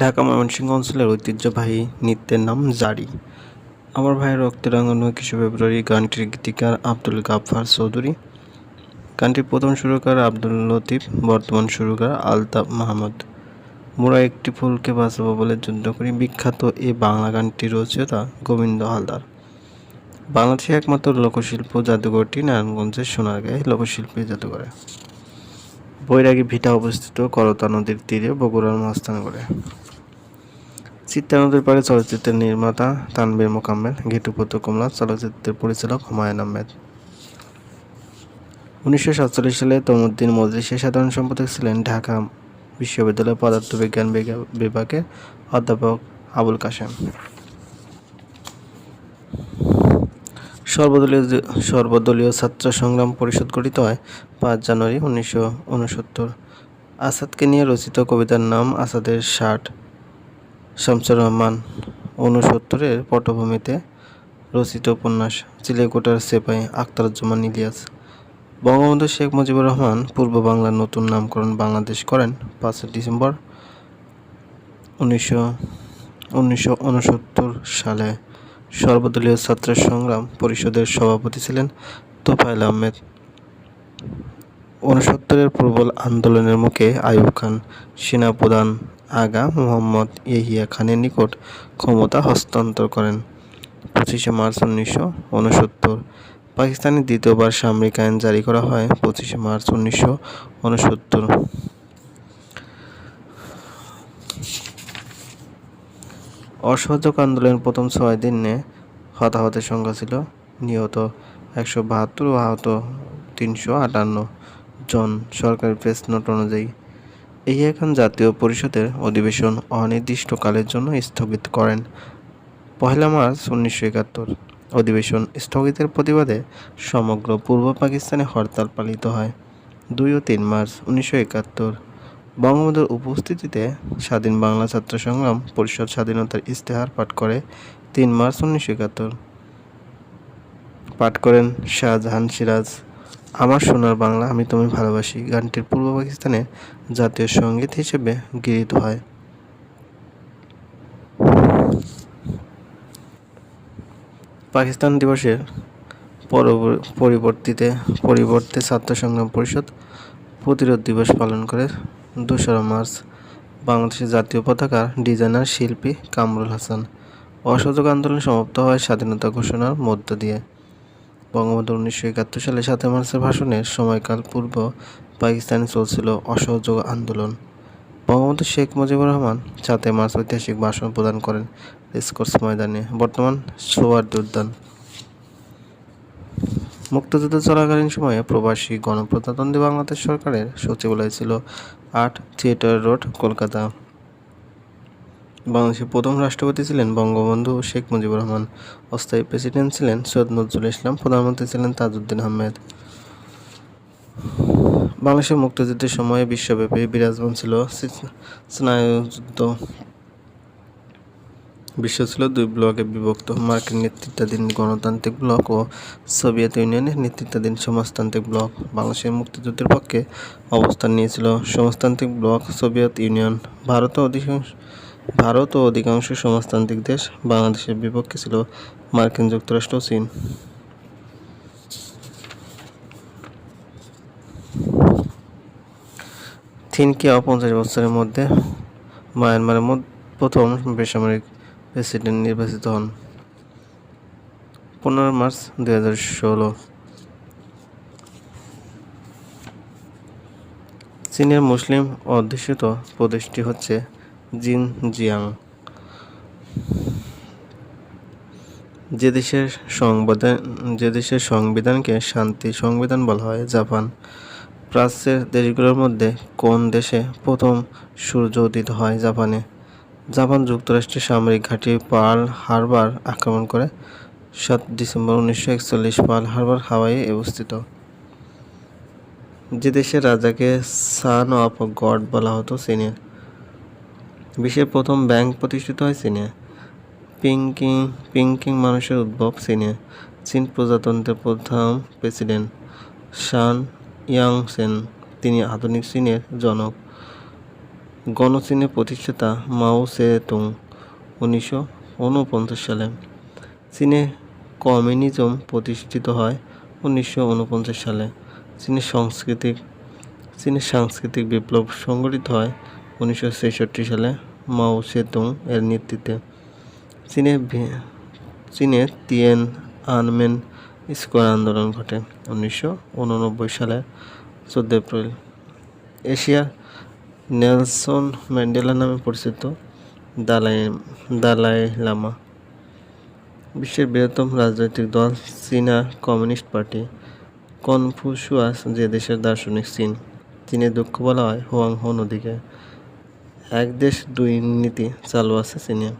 ঢাকা ময়মনসিংহ অঞ্চলের ঐতিহ্যবাহী নৃত্যের নাম জারি। আমার ভাইয়ের রক্তের রাঙানো একুশে ফেব্রুয়ারি গানটির গীতিকার আব্দুল গাফফার চৌধুরী। গানটির প্রথম সুরকার আব্দুল লতিফ, বর্তমান সুরকার আলতাফ মাহমুদ। মোরা একটি ফুলকে বাঁচাবো বলে যুদ্ধ করি, বিখ্যাত এই বাংলা গানটির রচয়িতা গোবিন্দ হালদার। বাংলাদেশের একমাত্র লোকশিল্প জাদুঘরটি নারায়ণগঞ্জের সোনারগাঁয়ে লোকশিল্পী জাদুঘরে। বৈরাগী ভিটা অবস্থিত করতা নদীর তীরে বগুড়ার মহাস্থানগড়ে চিত্তা নদীর পাড়ে চলচ্চিত্রের নির্মাতা তানবীর মোকাম্মেল ঘেটুপত্র কমলা, চলচ্চিত্রের পরিচালক হুমায়ুন আহমেদ। উনিশশো সাতচল্লিশ সালে তমুদ্দিন মজলিসের সাধারণ সম্পাদক ছিলেন ঢাকা বিশ্ববিদ্যালয় পদার্থবিজ্ঞান বিজ্ঞা- বিভাগের অধ্যাপক আবুল কাশেম। সর্বদলীয় সর্বদলীয় ছাত্র সংগ্রাম পরিষদ গঠিত হয় পাঁচ জানুয়ারি উনিশশো উনসত্তর। আসাদকে নিয়ে রচিত কবিতার নাম আসাদের ষাট। শামসুর রহমান উনসত্তরের পটভূমিতে রচিত উপন্যাস চিলেকোটার সেপাই আখতারুজ্জামান ইলিয়াস। বঙ্গবন্ধু শেখ মুজিবুর রহমান পূর্ব বাংলার নতুন নামকরণ বাংলাদেশ করেন পাঁচই ডিসেম্বর উনিশশো উনিশশো সালে। সর্বদলীয় ছাত্র সংগ্রাম পরিষদের সভাপতি ছিলেন তোফায়েল আহমেদ। উনসত্তরের প্রবল আন্দোলনের মুখে আইয়ুব খান সেনাপ্রধান আগা মোহাম্মদ ইয়াহিয়া খানের নিকট ক্ষমতা হস্তান্তর করেন। পঁচিশে মার্চ উনিশশো উনসত্তর। পাকিস্তানে দ্বিতীয়বার সামরিক আইন জারি করা হয় পঁচিশে মার্চ উনিশশো উনসত্তর। অসহযোগ আন্দোলনের প্রথম ছয় দিনে হতাহতের সংখ্যা ছিল নিহত একশো বাহাত্তর ও আহত তিনশো আটান্ন জন। সরকারি প্রেস নোট অনুযায়ী এই এখন জাতীয় পরিষদের অধিবেশন অনির্দিষ্টকালের জন্য স্থগিত করেন। পহেলা মার্চ উনিশশো একাত্তর অধিবেশন স্থগিতের প্রতিবাদে সমগ্র পূর্ব পাকিস্তানে হরতাল পালিত হয়। দুই ও তিন মার্চ উনিশশো একাত্তর বঙ্গবন্ধুর উপস্থিতিতে স্বাধীন বাংলা ছাত্র সংগ্রাম পরিষদ স্বাধীনতার ইস্তেহার পাঠ করে তিন মার্চ উনিশশো একাত্তর। পাঠ করেন শাহজাহান সিরাজ। আমার সোনার বাংলা আমি তোমায় ভালোবাসি। গানটির পূর্ব পাকিস্তানে জাতীয় সংগীত হিসেবে গৃহীত হয়। পাকিস্তান দিবসের পরবর- পরিবর্তিতে পরিবর্তে ছাত্র সংগ্রাম পরিষদ প্রতিরোধ দিবস পালন করে দোসরা মার্চ বাংলাদেশের জাতীয় পতাকার ডিজাইনার শিল্পী কামরুল হাসান। অসহযোগ আন্দোলন সমাপ্ত হয় স্বাধীনতা ঘোষণার মধ্য দিয়ে। বঙ্গবন্ধু উনিশশো একাত্তর সালে সাতই মার্চের ভাষণের সময়কাল পূর্ব পাকিস্তানে চলছিল অসহযোগ আন্দোলন। বঙ্গবন্ধু শেখ মুজিবুর রহমান সাতই মার্চ ঐতিহাসিক ভাষণ প্রদান করেন রেসকোর্স ময়দানে। বর্তমান সোয়ার্দ উদ্যান মুক্তিযুদ্ধ চলাকালীন সময়ে প্রবাসী গণপ্রজাতন্ত্রী বাংলাদেশ সরকারের সচিবালয় ছিল আট থিয়েটার রোড, কলকাতা। বাংলাদেশের প্রথম রাষ্ট্রপতি ছিলেন বঙ্গবন্ধু শেখ মুজিবুর রহমান। অস্থায়ী প্রেসিডেন্ট ছিলেন সৈয়দ নজরুল ইসলাম, প্রধানমন্ত্রী ছিলেন তাজউদ্দিন আহমেদ। বাংলাদেশের মুক্তিযুদ্ধের সময়ে বিশ্বব্যাপী বিরাজমান ছিল স্নায়ুযুদ্ধ। বিশ্ব ছিল দুই ব্লকে বিভক্ত। মার্কিন নেতৃত্বাধীন গণতান্ত্রিক ব্লক ও সোভিয়েত ইউনিয়নের নেতৃত্বাধীন সমাজতান্ত্রিক ব্লক। বাংলাদেশের মুক্তিযুদ্ধের পক্ষে অবস্থান নিয়েছিল সমাজতান্ত্রিক ব্লক সোভিয়েত ইউনিয়ন। ভারত অধিকাংশ ভারত ও অধিকাংশ সমাজতান্ত্রিক দেশ বাংলাদেশের বিপক্ষে ছিল মার্কিন যুক্তরাষ্ট্র ও চীন। থিনকিয়া পঞ্চাশ বছরের মধ্যে মায়ানমারের প্রথম বেসামরিক প্রেসিডেন্ট নির্বাচিত হন। পনেরো মার্চ দুই হাজার ষোলো। চীনের মুসলিম অধ্যুষিত প্রদেশটি হচ্ছে জিনজিয়াং যে দেশের সংবিধান, যে দেশের সংবিধানকে শান্তি সংবিধান বলা হয়, জাপান। প্রাচ্যের দেশগুলোর মধ্যে কোন দেশে প্রথম সূর্য উদিত হয়, জাপানে? জাপান যুক্তরাষ্ট্রের সামরিক ঘাঁটি পার্ল হারবার আক্রমণ করে সাত ডিসেম্বর উনিশশো একচল্লিশ পার্ল হারবার হাওয়াইয়ে অবস্থিত। যে দেশের রাজাকে সান অফ গড বলা হতো চীনে বিশ্বের প্রথম ব্যাংক প্রতিষ্ঠিত হয় চীনে। পিংকিং পিংকিং মানুষের উদ্ভব চীনে। চীন প্রজাতন্ত্রের প্রথম প্রেসিডেন্ট শান ইয়াংসেন। তিনি আধুনিক চীনের জনক। গণচীনের প্রতিষ্ঠাতা মাও সে তুং উনিশশো উনপঞ্চাশ সালে। চীনে কমিউনিজম প্রতিষ্ঠিত হয় উনিশশো উনপঞ্চাশ সালে। চীনের সাংস্কৃতিক চীনের সাংস্কৃতিক বিপ্লব সংগঠিত হয় উনিশশো ছেষট্টি সালে। মাও সেতুং এর নেতৃত্বে। চীনে চীনে তিয়েন আনমেন স্কোয়ার আন্দোলন ঘটে উনিশশো উননব্বই সালের চোদ্দ এপ্রিল। এশিয়ার নেলসন ম্যান্ডেলা নামে পরিচিত দালাই দালাই লামা। বিশ্বের বৃহত্তম রাজনৈতিক দল চীনা কমিউনিস্ট পার্টি। কনফুসুয়াস যে দেশের দার্শনিক চীন। চীনে দুঃখ বলা হয় হোয়াং হো নদীকে। এক দেশ, দুই নীতি চালু আছে চীনে।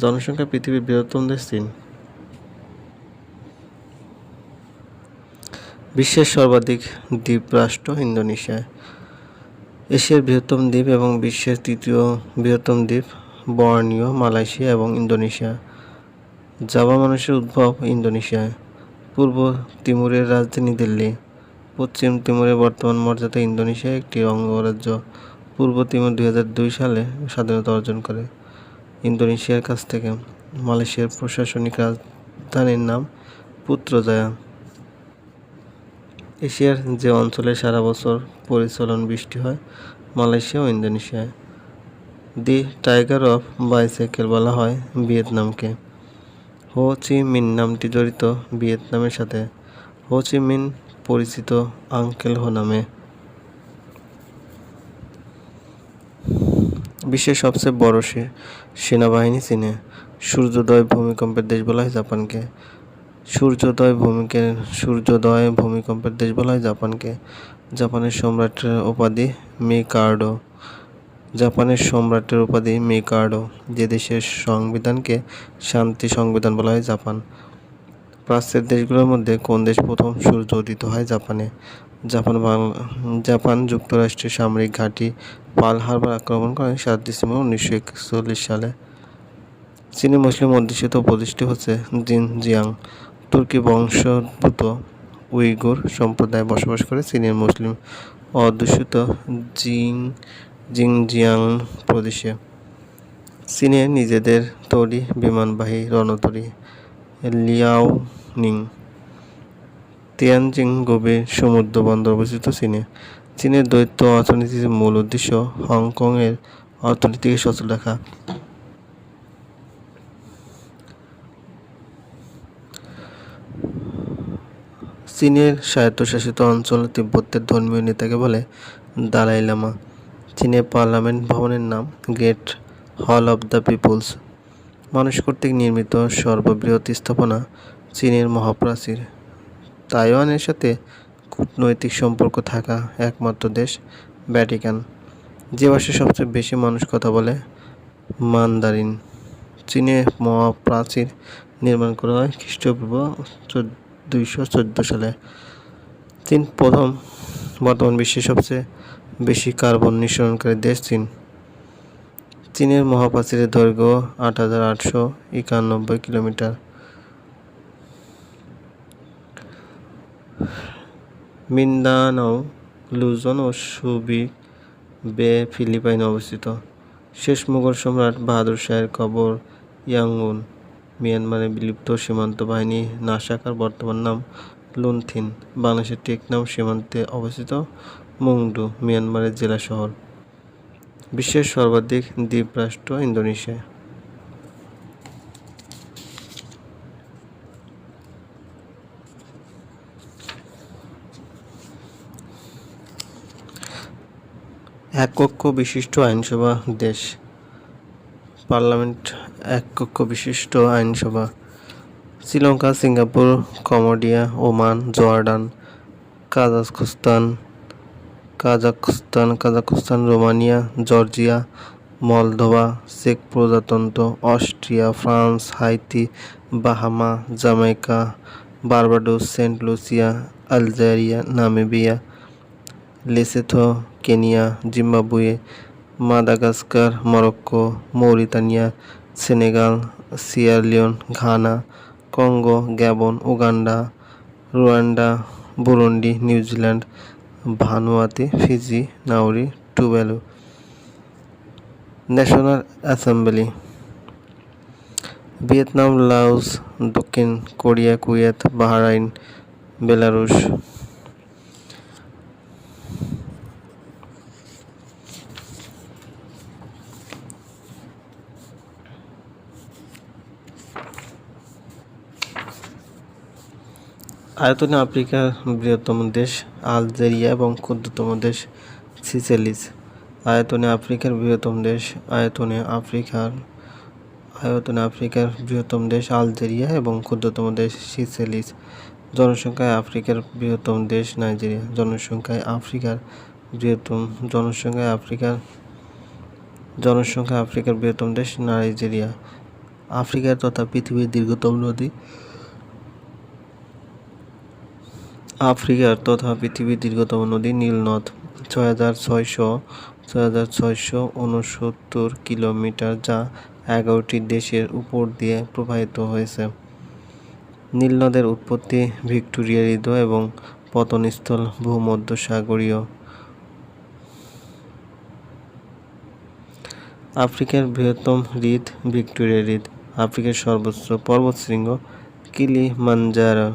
জনসংখ্যা পৃথিবীর বৃহত্তম দেশ চীন। বিশ্বের সর্বাধিক দ্বীপরাষ্ট্র ইন্দোনেশিয়া। এশিয়ার বৃহত্তম দ্বীপ এবং বিশ্বের তৃতীয় বৃহত্তম দ্বীপ বর্নিও মালয়েশিয়া এবং ইন্দোনেশিয়া। জাভা মানুষের উদ্ভব ইন্দোনেশিয়ায় পূর্ব তিমুরের রাজধানী দিল্লি। পশ্চিম তিমুরের বর্তমান মর্যাদা ইন্দোনেশিয়া একটি অঙ্গরাজ্য। পূর্ব তিমুর দুই হাজার দুই সালে স্বাধীনতা অর্জন করে। ইন্দোনেশিয়ার কাছ থেকে মালয়েশিয়ার প্রশাসনিক রাজধানীর নাম পুত্রজায়া। এশিয়ার যে অঞ্চলে সারা বছর পরিচলন বৃষ্টি হয়, মালয়েশিয়া ও ইন্দোনেশিয়ায়। দি টাইগার অফ বাইসাইকেল বলা হয় ভিয়েতনামকে। হো চি মিন নামটি জড়িত ভিয়েতনামের সাথে। হো চি মিন পরিচিত আঙ্কেল হো নামে। বিশ্বের সবচেয়ে বড় সে- সেনাবাহিনী চীনে। সূর্যোদয় ভূমিকম্পের দেশ বলা হয় জাপানকে। সূর্যোদয় ভূমিকে সূর্যোদয় ভূমিকম্পের দেশ বলা হয় জাপানকে। জাপানের সম্রাটের উপাধি মিকার্ডো। জাপানের সম্রাটের উপাধি মিকার্ডো, যে দেশের সংবিধানকে শান্তি সংবিধান বলা হয় জাপান। প্রাচ্যের দেশগুলোর মধ্যে কোন দেশ প্রথম সূর্য উদিত হয়? জাপানে। জাপান বাংলা জাপান যুক্তরাষ্ট্রের সামরিক ঘাঁটি পার্ল হারবার আক্রমণ করে সাত ডিসেম্বর উনিশশো একচল্লিশ সালে। চীনী মুসলিম অধ্যুষিত প্রদেশটি হচ্ছে জিনজিয়াং তুর্কি বংশোদ্ভূত উইগুর সম্প্রদায় বসবাস করে চীনের মুসলিম অধ্যুষিত জিং জিংজিয়াং প্রদেশে। চীনে নিজেদের তৈরি বিমানবাহী রণতরী লিয়াওনিং তিয়ানজিং গভীর সমুদ্র বন্দর অবস্থিত চীনে। চীনের দ্বৈত অর্থনীতির মূল উদ্দেশ্য হংকংয়ের অর্থনীতিকে সচল রাখা। চীনের স্বায়ত্তশাসিত অঞ্চল তিব্বতের ধর্মীয় নেতাকে বলে দালাই লামা। চীনের পার্লামেন্ট ভবনের নাম গ্রেট হল অব দ্য পিপলস। মানুষ কর্তৃক নির্মিত সর্ববৃহৎ স্থাপনা চীনের মহাপ্রাচীর। তাইওয়ানের সাথে কূটনৈতিক সম্পর্ক থাকা একমাত্র দেশ ভ্যাটিকান। যে ভাষায় সবচেয়ে বেশি মানুষ কথা বলে মান্দারিন। চীনে মহাপ্রাচীর নির্মাণ করা হয় খ্রিস্টপূর্ব দুইশো চোদ্দ সালে। চীন প্রথম বর্তমান বিশ্বের সবচেয়ে বেশি কার্বন নিঃসরণকারী দেশ চীন। চীনের মহাপ্রাচীরের দৈর্ঘ্য আট হাজার আটশো একানব্বই কিলোমিটার। মিন্দানাও লুজন ও সুবি বে ফিলিপাইনে অবস্থিত। শেষ মুঘল সম্রাট বাহাদুর শাহের কবর ইয়াঙ্গুন, মিয়ানমারে বিলুপ্ত সীমান্ত বাহিনী, নাসাকার বর্তমান নাম লুনথিন, বাংলাদেশের টেকনাম সীমান্তে অবস্থিত মুংডু, মিয়ানমারের জেলা শহর। বিশ্বের সর্বাধিক দ্বীপরাষ্ট্র ইন্দোনেশিয়া। এক কক্ষ বিশিষ্ট আইনসভা দেশ। পার্লামেন্ট এক কক্ষ বিশিষ্ট আইনসভা। Sri Lanka, Singapore, Cambodia, Oman, Jordan, Kazakhstan Kazakhstan Kazakhstan, Romania, Georgia, Moldova, check প্রজাতন্ত্র, Austria, France, Haiti, Bahama, Jamaica, Barbados, Saint Lucia, Algeria, Namibia, Lesotho Kenya, Zimbabwe, Madagascar, Morocco, Mauritania, Senegal Sierra Leone Ghana, Congo, Gabon, Uganda, Rwanda, Burundi, New Zealand, Vanuatu, Fiji Nauru Tuvalu national assembly. Vietnam Laos দক্ষিণ Korea, Kuwait, Bahrain, Belarus. আয়তনে আফ্রিকার বৃহত্তম দেশ, Algeria এবং ক্ষুদ্রতম দেশ সিসেলিস। আয়তনে আফ্রিকার বৃহত্তম দেশ, আয়তনে আফ্রিকার আয়তনে আফ্রিকার বৃহত্তম দেশ আলজেরিয়া এবং ক্ষুদ্রতম দেশ সিসেলিস। জনসংখ্যায় আফ্রিকার বৃহত্তম দেশ নাইজেরিয়া। জনসংখ্যায় আফ্রিকার বৃহত্তম, জনসংখ্যায় আফ্রিকার জনসংখ্যা আফ্রিকার বৃহত্তম দেশ নাইজেরিয়া। আফ্রিকার তথা পৃথিবীর দীর্ঘতম নদী আফ্রিকার তথা পৃথিবীর দীর্ঘতম নদী নীল নদ ছয় হাজার ছয়শো ছয় হাজার ছয়শো কিলোমিটার যা এগারোটি দেশের উপর দিয়ে প্রবাহিত হয়েছে। নীল নদের উৎপত্তি ভিক্টোরিয়া হ্রদ এবং পতনস্থল ভূমধ্যসাগরীয়। আফ্রিকার বৃহত্তম হ্রদ ভিক্টোরিয়া হ্রদ আফ্রিকার সর্বোচ্চ পর্বতশৃঙ্গ কিলিমাঞ্জারো।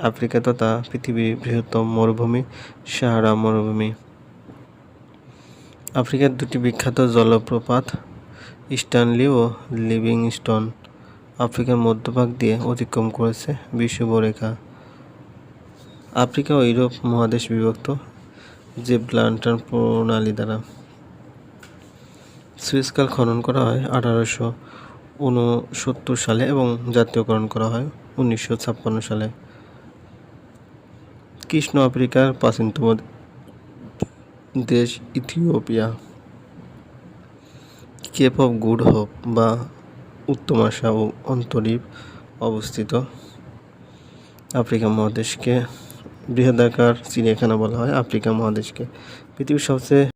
আফ্রিকা তথা পৃথিবীর বৃহত্তম মরুভূমি সাহারা মরুভূমি। আফ্রিকার দুটি বিখ্যাত জলপ্রপাত স্টানলি ও লিভিংস্টোন আফ্রিকার মধ্যভাগ দিয়ে অতিক্রম করেছে বিষুবরেখা আফ্রিকা ও ইউরোপ মহাদেশ বিভক্ত জিব্রাল্টার প্রণালী দ্বারা। সুয়েজকাল খনন করা হয় আঠারোশো উনসত্তর সালে এবং জাতীয়করণ করা হয় উনিশশো ছাপ্পান্ন সালে। কৃষ্ণ আফ্রিকার প্রাচীনতম দেশ Ethiopia. Cape of Good Hope বা উত্তম আশা ও অন্তরীপ অবস্থিত আফ্রিকা মহাদেশকে বৃহদাকার চিড়িয়াখানা বলা হয় আফ্রিকা মহাদেশকে। পৃথিবীর সবচেয়ে